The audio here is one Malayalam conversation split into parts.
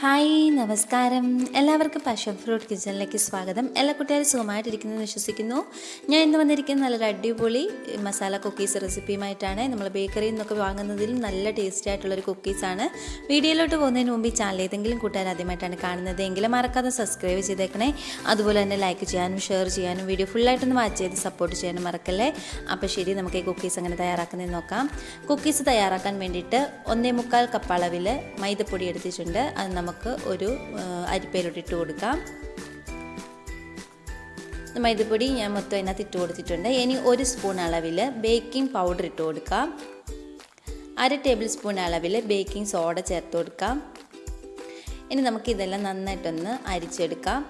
ഹായ് നമസ്കാരം. എല്ലാവർക്കും പാഷൻ ഫ്രൂട്ട് കിച്ചണിലേക്ക് സ്വാഗതം. എല്ലാ കുട്ടികളും സുഖമായിട്ടിരിക്കുന്നു വിശ്വസിക്കുന്നു. ഞാൻ ഇന്ന് വന്നിരിക്കുന്ന നല്ലൊരു അടിപൊളി മസാല കുക്കീസ് റെസിപ്പിയുമായിട്ടാണ് നമ്മൾ ബേക്കറിയിൽ നിന്നൊക്കെ വാങ്ങുന്നതിലും നല്ല ടേസ്റ്റി ആയിട്ടുള്ളൊരു കുക്കീസാണ് വീഡിയോയിലോട്ട് പോകുന്നതിന് മുമ്പ് ഈ ചാനൽ ഏതെങ്കിലും കൂട്ടുകാർ ആദ്യമായിട്ടാണ് കാണുന്നത് എങ്കിലും മറക്കാതെ സബ്സ്ക്രൈബ് ചെയ്തേക്കണേ. അതുപോലെ തന്നെ ലൈക്ക് ചെയ്യാനും ഷെയർ ചെയ്യാനും വീഡിയോ ഫുള്ളായിട്ടൊന്ന് വാച്ച് ചെയ്ത് സപ്പോർട്ട് ചെയ്യാനും മറക്കല്ലേ? അപ്പോൾ ശരി നമുക്ക് ഈ കുക്കീസ് അങ്ങനെ തയ്യാറാക്കുന്നതെന്ന് നോക്കാം. കുക്കീസ് തയ്യാറാക്കാൻ വേണ്ടിയിട്ട് ഒന്നേ മുക്കാൽ കപ്പ് അളവിൽ മൈദപ്പൊടി എടുത്തിട്ടുണ്ട്. അത് നമുക്ക് ഒരു അരിപ്പയിലോട്ട് ഇട്ട് കൊടുക്കാം. മൈദപ്പൊടി ഞാൻ മൊത്തം അതിനകത്ത് ഇട്ട് കൊടുത്തിട്ടുണ്ട്. ഇനി ഒരു സ്പൂൺ അളവിൽ ബേക്കിംഗ് പൗഡർ ഇട്ട് കൊടുക്കാം. അര ടേബിൾ സ്പൂൺ അളവിൽ ബേക്കിംഗ് സോഡ ചേർത്ത് കൊടുക്കാം. ഇനി നമുക്ക് ഇതെല്ലാം നന്നായിട്ടൊന്ന് അരിച്ചെടുക്കാം.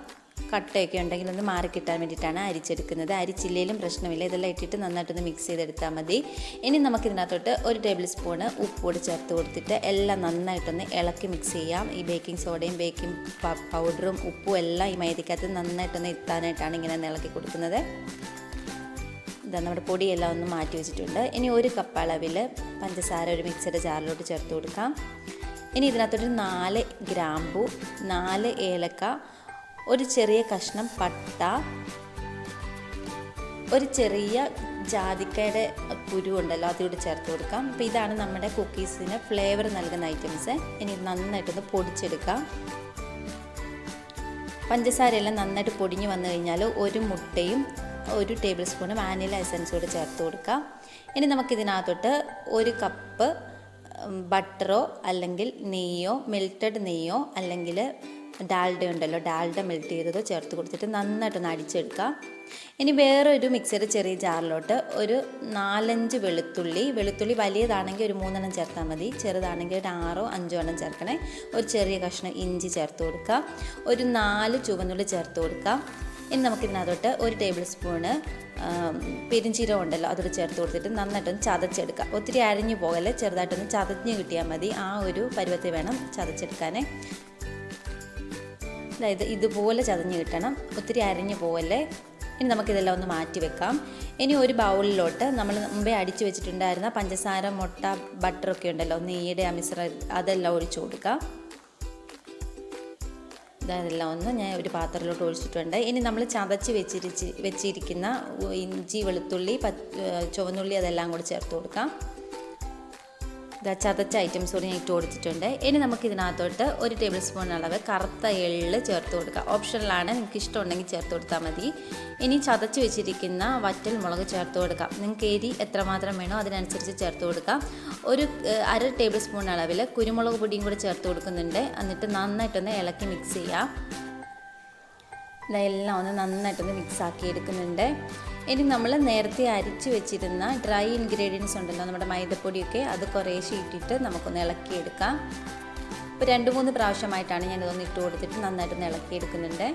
കട്ടയൊക്കെ ഉണ്ടെങ്കിൽ ഒന്ന് മാറി കിട്ടാൻ വേണ്ടിയിട്ടാണ് അരിച്ചെടുക്കുന്നത്. അരിച്ചില്ലേലും പ്രശ്നമില്ല. ഇതെല്ലാം ഇട്ടിട്ട് നന്നായിട്ടൊന്ന് മിക്സ് ചെയ്തെടുത്താൽ മതി. ഇനി നമുക്ക് ഇതിനകത്തോട്ട് ഒരു ടേബിൾ സ്പൂണ് ഉപ്പുകൂടി ചേർത്ത് കൊടുത്തിട്ട് എല്ലാം നന്നായിട്ടൊന്ന് ഇളക്കി മിക്സ് ചെയ്യാം. ഈ ബേക്കിംഗ് സോഡയും ബേക്കിംഗ് പൗഡറും ഉപ്പും എല്ലാം ഈ മൈദക്കകത്ത് നന്നായിട്ടൊന്ന് എത്താനായിട്ടാണ് ഇങ്ങനെ ഇളക്കി കൊടുക്കുന്നത്. ഇതാ നമ്മുടെ പൊടിയെല്ലാം ഒന്ന് മാറ്റി വെച്ചിട്ടുണ്ട്. ഇനി ഒരു കപ്പ് അളവിൽ പഞ്ചസാര ഒരു മിക്സിയുടെ ജാറിലോട്ട് ചേർത്ത് കൊടുക്കാം. ഇനി ഇതിനകത്തൊരു നാല് ഗ്രാമ്പു നാല് ഏലക്ക ഒരു ചെറിയ കഷ്ണം പട്ട ഒരു ചെറിയ ജാതിക്കയുടെ കുരു ഉണ്ടല്ലോ അതുകൂടി ചേർത്ത് കൊടുക്കാം. അപ്പോൾ ഇതാണ് നമ്മുടെ കുക്കീസിന് ഫ്ലേവർ നൽകുന്ന ഐറ്റംസ്. ഇനി നന്നായിട്ടൊന്ന് പൊടിച്ചെടുക്കാം. പഞ്ചസാരയെല്ലാം നന്നായിട്ട് പൊടിഞ്ഞ് വന്നു കഴിഞ്ഞാൽ ഒരു മുട്ടയും ഒരു ടേബിൾ സ്പൂൺ വാനില എസൻസ് കൂടെ ചേർത്ത് കൊടുക്കാം. ഇനി നമുക്കിതിനകത്തോട്ട് ഒരു കപ്പ് ബട്ടറോ അല്ലെങ്കിൽ നെയ്യോ മെൽറ്റഡ് നെയ്യോ അല്ലെങ്കിൽ ഡാൽഡ ഉണ്ടല്ലോ ഡാൽഡ മെൽറ്റ് ചെയ്തത് ചേർത്ത് കൊടുത്തിട്ട് നന്നായിട്ടൊന്ന് അടിച്ചെടുക്കാം. ഇനി വേറൊരു മിക്സർ ചെറിയ ജാറിലോട്ട് ഒരു നാലഞ്ച് വെളുത്തുള്ളി വെളുത്തുള്ളി വലിയതാണെങ്കിൽ ഒരു മൂന്നെണ്ണം ചേർത്താൽ മതി ചെറുതാണെങ്കിൽ ഒരു ആറോ അഞ്ചോ എണ്ണം ചേർക്കണേ. ഒരു ചെറിയ കഷ്ണം ഇഞ്ചി ചേർത്ത് കൊടുക്കാം. ഒരു നാല് ചുവന്നുള്ളി ചേർത്ത് കൊടുക്കാം. ഇനി നമുക്കിതിനകത്തോട്ട് ഒരു ടേബിൾ സ്പൂണ് പെരിഞ്ചീരകം ഉണ്ടല്ലോ അതോട് ചേർത്ത് കൊടുത്തിട്ട് നന്നായിട്ടൊന്ന് ചതച്ചെടുക്കാം. ഒത്തിരി അരിഞ്ഞു പോകല്ലേ ചെറുതായിട്ടൊന്ന് ചതഞ്ഞ് കിട്ടിയാൽ മതി. ആ ഒരു പരുവത്തിൽ വേണം ചതച്ചെടുക്കാനേ. അതായത് ഇതുപോലെ ചതഞ്ഞ് കിട്ടണം. ഒത്തിരി അരഞ്ഞു പോവല്ലേ? ഇനി നമുക്കിതെല്ലാം ഒന്ന് മാറ്റി വെക്കാം. ഇനി ഒരു ബൗളിലോട്ട് നമ്മൾ മുമ്പേ അടിച്ചു വെച്ചിട്ടുണ്ടായിരുന്ന പഞ്ചസാര മുട്ട ബട്ടറൊക്കെ ഉണ്ടല്ലോ നെയ്യുടെ ആ മിശ്ര അതെല്ലാം ഒഴിച്ചു കൊടുക്കാം. ഇതെല്ലാം ഒന്ന് ഞാൻ ഒരു പാത്രത്തിലോട്ട് ഒഴിച്ചിട്ടുണ്ട്. ഇനി നമ്മൾ ചതച്ച് വെച്ചിരിച്ച് വെച്ചിരിക്കുന്ന ഇഞ്ചി വെളുത്തുള്ളി പ ചുവന്നുള്ളി അതെല്ലാം കൂടി ചേർത്ത് കൊടുക്കാം. ചതച്ച ഐറ്റംസ് കൂടി ഞാൻ ഇട്ട് കൊടുത്തിട്ടുണ്ട്. ഇനി നമുക്ക് ഇതിനകത്തോട്ട് ഒരു ടേബിൾ സ്പൂൺ അളവ് കറുത്ത എള്ള് ചേർത്ത് കൊടുക്കുക ഓപ്ഷനിലാണ് നിങ്ങൾക്ക് ഇഷ്ടമുണ്ടെങ്കിൽ ചേർത്ത് കൊടുത്താൽ മതി. ഇനി ചതച്ച് വെച്ചിരിക്കുന്ന വറ്റൽ മുളക് ചേർത്ത് കൊടുക്കാം. നിങ്ങൾക്ക് എരി എത്രമാത്രം വേണോ അതിനനുസരിച്ച് ചേർത്ത് കൊടുക്കാം. ഒരു അര ടേബിൾ സ്പൂൺ അളവിൽ കുരുമുളക് പൊടിയും കൂടി ചേർത്ത് കൊടുക്കുന്നുണ്ട്. എന്നിട്ട് നന്നായിട്ടൊന്ന് ഇളക്കി മിക്സ് ചെയ്യാം. ഇതെല്ലാം ഒന്ന് നന്നായിട്ടൊന്ന് മിക്സ് ആക്കി എടുക്കുന്നുണ്ട്. ഇനി നമ്മൾ നേരത്തെ അരിച്ച് വെച്ചിരുന്ന ഡ്രൈ ഇൻഗ്രീഡിയൻസ് ഉണ്ടല്ലോ നമ്മുടെ മൈദപ്പൊടിയൊക്കെ അത് കുറേശ്ശെ ഇട്ടിട്ട് നമുക്കൊന്ന് ഇളക്കിയെടുക്കാം. ഇപ്പോൾ രണ്ട് മൂന്ന് പ്രാവശ്യമായിട്ടാണ് ഞാൻ ഇതൊന്ന് ഇട്ട് കൊടുത്തിട്ട് നന്നായിട്ടൊന്ന് ഇളക്കിയെടുക്കുന്നുണ്ട്.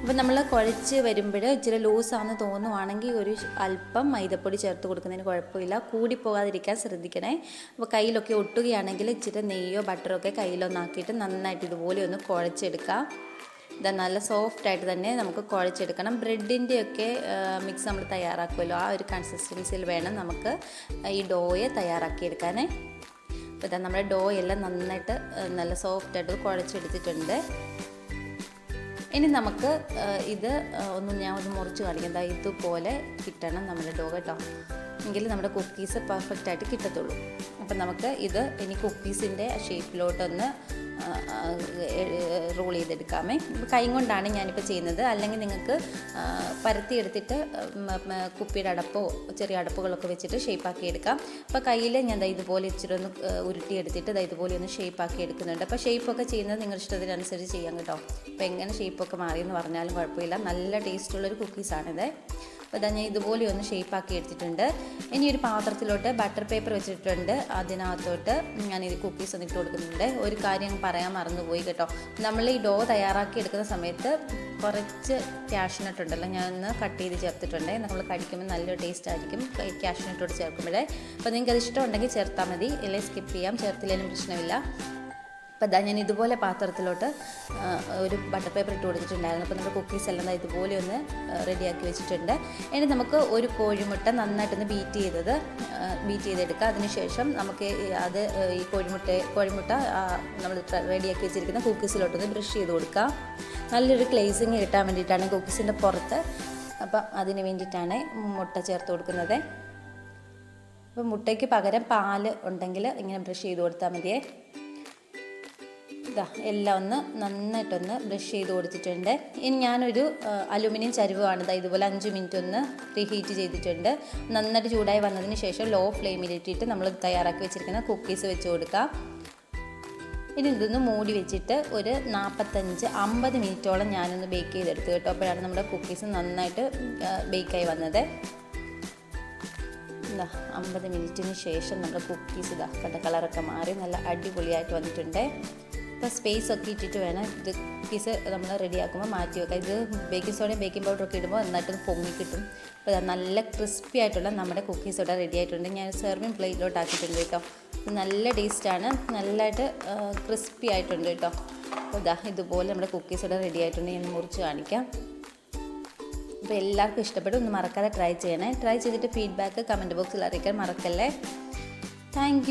അപ്പോൾ നമ്മൾ കുഴച്ച് വരുമ്പോൾ ഇച്ചിരി ലൂസാണെന്ന് തോന്നുവാണെങ്കിൽ ഒരു അല്പം മൈദപ്പൊടി ചേർത്ത് കൊടുക്കുന്നതിന് കുഴപ്പമില്ല. കൂടി പോകാതിരിക്കാൻ ശ്രദ്ധിക്കണേ. അപ്പോൾ കയ്യിലൊക്കെ ഒട്ടുകയാണെങ്കിൽ ഇച്ചിരി നെയ്യോ ബട്ടറോ ഒക്കെ കയ്യിലൊന്നാക്കിയിട്ട് നന്നായിട്ട് ഇതുപോലെ ഒന്ന് കുഴച്ചെടുക്കാം. ഇത് നല്ല സോഫ്റ്റ് ആയിട്ട് തന്നെ നമുക്ക് കുഴച്ചെടുക്കണം. ബ്രെഡിന്റെയൊക്കെ മിക്സ് നമ്മൾ തയ്യാറാക്കുമല്ലോ. ആ ഒരു കൺസിസ്റ്റൻസിയിൽ വേണം നമുക്ക് ഈ ഡോയെ തയ്യാറാക്കിയെടുക്കാനേ. അപ്പോൾ ഇതാ നമ്മുടെ ഡോ എല്ലാം നന്നായിട്ട് നല്ല സോഫ്റ്റായിട്ട് കുഴച്ചെടുത്തിട്ടുണ്ട്. ഇനി നമുക്ക് ഇത് ഒന്ന് ഞാൻ ഒന്ന് മുറിച്ച് കാണിക്കാം. ദാ ഇതുപോലെ കിട്ടണം നമ്മുടെ ഡോ കേട്ടോ. എങ്കിൽ നമ്മുടെ കുക്കീസ് പെർഫെക്റ്റ് ആയിട്ട് കിട്ടത്തുള്ളൂ. അപ്പം നമുക്ക് ഇത് ഇനി കുക്കീസിന്റെ ഷേപ്പിലോട്ടൊന്ന് റോൾ ചെയ്തെടുക്കാമേ. കൈ കൊണ്ടാണ് ഞാനിപ്പോൾ ചെയ്യുന്നത്. അല്ലെങ്കിൽ നിങ്ങൾക്ക് പരത്തി എടുത്തിട്ട് കുപ്പിയുടെ അടപ്പോ ചെറിയ അടപ്പുകളൊക്കെ വെച്ചിട്ട് ഷേപ്പാക്കി എടുക്കാം. അപ്പോൾ കയ്യിൽ ഞാൻ ഇതുപോലെ ഇച്ചിരി ഒന്ന് ഉരുട്ടി എടുത്തിട്ട് ഇതുപോലെ ഒന്ന് ഷേപ്പാക്കി എടുക്കുന്നുണ്ട്. അപ്പോൾ ഷേപ്പൊക്കെ ചെയ്യുന്നത് നിങ്ങൾ ഇഷ്ടത്തിനനുസരിച്ച് ചെയ്യാം കേട്ടോ. അപ്പോൾ എങ്ങനെ ഷേപ്പൊക്കെ മാറിയെന്ന് പറഞ്ഞാലും കുഴപ്പമില്ല. നല്ല ടേസ്റ്റുള്ളൊരു കുക്കീസാണിത് അപ്പോൾ ഞാൻ ഇതുപോലെ ഒന്ന് ഷേപ്പാക്കി എടുത്തിട്ടുണ്ട്. ഇനി ഒരു പാത്രത്തിലോട്ട് ബട്ടർ പേപ്പർ വെച്ചിട്ടുണ്ട്. അതിനകത്തോട്ട് ഞാൻ ഇത് കുക്കീസ് ഒന്ന് ഇട്ട് കൊടുക്കുന്നുണ്ട്. ഒരു കാര്യം പറയാൻ മറന്നുപോയി കേട്ടോ. നമ്മൾ ഈ ഡോ തയ്യാറാക്കി എടുക്കുന്ന സമയത്ത് കുറച്ച് ക്യാഷ്നട്ട് ഉണ്ടല്ലോ ഒന്ന് കട്ട് ചെയ്ത് ചേർത്തിട്ടുണ്ട്. നമ്മൾ കഴിക്കുമ്പോൾ നല്ല ടേസ്റ്റ് ആയിരിക്കും. ക്യാഷ്നട്ടോട് ചേർക്കുമ്പോഴേ. അപ്പോൾ നിങ്ങൾക്ക് അത് ഇഷ്ടമുണ്ടെങ്കിൽ ചേർത്താൽ മതി. അല്ലെങ്കിൽ സ്കിപ്പ് ചെയ്യാം. ചേർത്തില്ലെങ്കിലും പ്രശ്നമില്ല. അപ്പോൾ ഇതാ ഞാൻ ഇതുപോലെ പാത്രത്തിലോട്ട് ഒരു ബട്ടർ പേപ്പർ ഇട്ട് കൊടുത്തിട്ടുണ്ടായിരുന്നു. അപ്പോൾ നമ്മുടെ കുക്കീസ് എല്ലാം ഇതുപോലെ ഒന്ന് റെഡിയാക്കി വെച്ചിട്ടുണ്ട്. ഇനി നമുക്ക് ഒരു കോഴിമുട്ട നന്നായിട്ടൊന്ന് ബീറ്റ് ചെയ്തത് ബീറ്റ് ചെയ്തെടുക്കുക അതിനുശേഷം നമുക്ക് അത് ഈ കോഴിമുട്ട കോഴിമുട്ട നമ്മൾ റെഡിയാക്കി വെച്ചിരിക്കുന്ന കുക്കീസിലോട്ടൊന്ന് ബ്രഷ് ചെയ്ത് കൊടുക്കുക നല്ലൊരു ക്ലേസിങ് കിട്ടാൻ വേണ്ടിയിട്ടാണ് കുക്കീസിന്റെ പുറത്ത്. അപ്പം അതിന് വേണ്ടിയിട്ടാണ് മുട്ട ചേർത്ത് കൊടുക്കുന്നത്. അപ്പം മുട്ടയ്ക്ക് പകരം പാൽ ഉണ്ടെങ്കിൽ ഇങ്ങനെ ബ്രഷ് ചെയ്ത് കൊടുത്താൽ മതിയേ. ഇതാ എല്ലാം ഒന്ന് നന്നായിട്ടൊന്ന് ബ്രഷ് ചെയ്ത് കൊടുത്തിട്ടുണ്ട്. ഇനി ഞാനൊരു അലുമിനിയം ചരുവാണ് ഇതാ ഇതുപോലെ അഞ്ച് മിനിറ്റ് ഒന്ന് റീഹീറ്റ് ചെയ്തിട്ടുണ്ട്. നന്നായിട്ട് ചൂടായി വന്നതിന് ശേഷം ലോ ഫ്ലെയിമിലിട്ടിട്ട് നമ്മൾ തയ്യാറാക്കി വെച്ചിരിക്കുന്ന കുക്കീസ് വെച്ച് കൊടുക്കാം. ഇനി ഇതൊന്ന് മൂടി വെച്ചിട്ട് ഒരു നാൽപ്പത്തഞ്ച് അമ്പത് മിനിറ്റോളം ഞാനൊന്ന് ബേക്ക് ചെയ്തെടുത്ത് കേട്ടോ. അപ്പോഴാണ് നമ്മുടെ കുക്കീസ് നന്നായിട്ട് ബേക്കായി വന്നത്. എന്താ അമ്പത് മിനിറ്റിന് ശേഷം നമ്മുടെ കുക്കീസ് ഇതാ കളറൊക്കെ മാറി നല്ല അടിപൊളിയായിട്ട് വന്നിട്ടുണ്ട്. ഇപ്പോൾ സ്പേസ് ഒക്കെ ഇട്ടിട്ട് വേണം ഇത് പീസ് നമ്മൾ റെഡിയാക്കുമ്പോൾ മാറ്റി വെക്കാം ഇത് ബേക്കിംഗ് സോഡയും ബേക്കിംഗ് പൗഡറും ഒക്കെ ഇടുമ്പോൾ നന്നായിട്ട് പൊങ്ങി കിട്ടും. അപ്പോൾ നല്ല ക്രിസ്പി ആയിട്ടുള്ള നമ്മുടെ കുക്കീസ് ഇവിടെ റെഡി ആയിട്ടുണ്ട്. ഞാൻ സെർവിങ് പ്ലേറ്റിലോട്ട് ആക്കിയിട്ടുണ്ട് കേട്ടോ. നല്ല ടേസ്റ്റാണ് നല്ലതായിട്ട് ക്രിസ്പി ആയിട്ടുണ്ട് കേട്ടോ. അപ്പോൾ ഇതാ ഇതുപോലെ നമ്മുടെ കുക്കീസ് ഇവിടെ റെഡി ആയിട്ടുണ്ട്. ഞാൻ മുറിച്ച് കാണിക്കാം. അപ്പോൾ എല്ലാവർക്കും ഇഷ്ടപ്പെട്ടു. ഒന്ന് മറക്കാതെ ട്രൈ ചെയ്യണേ. ട്രൈ ചെയ്തിട്ട് ഫീഡ്ബാക്ക് കമന്റ് ബോക്സിൽ അറിയിക്കാൻ മറക്കല്ലേ. താങ്ക്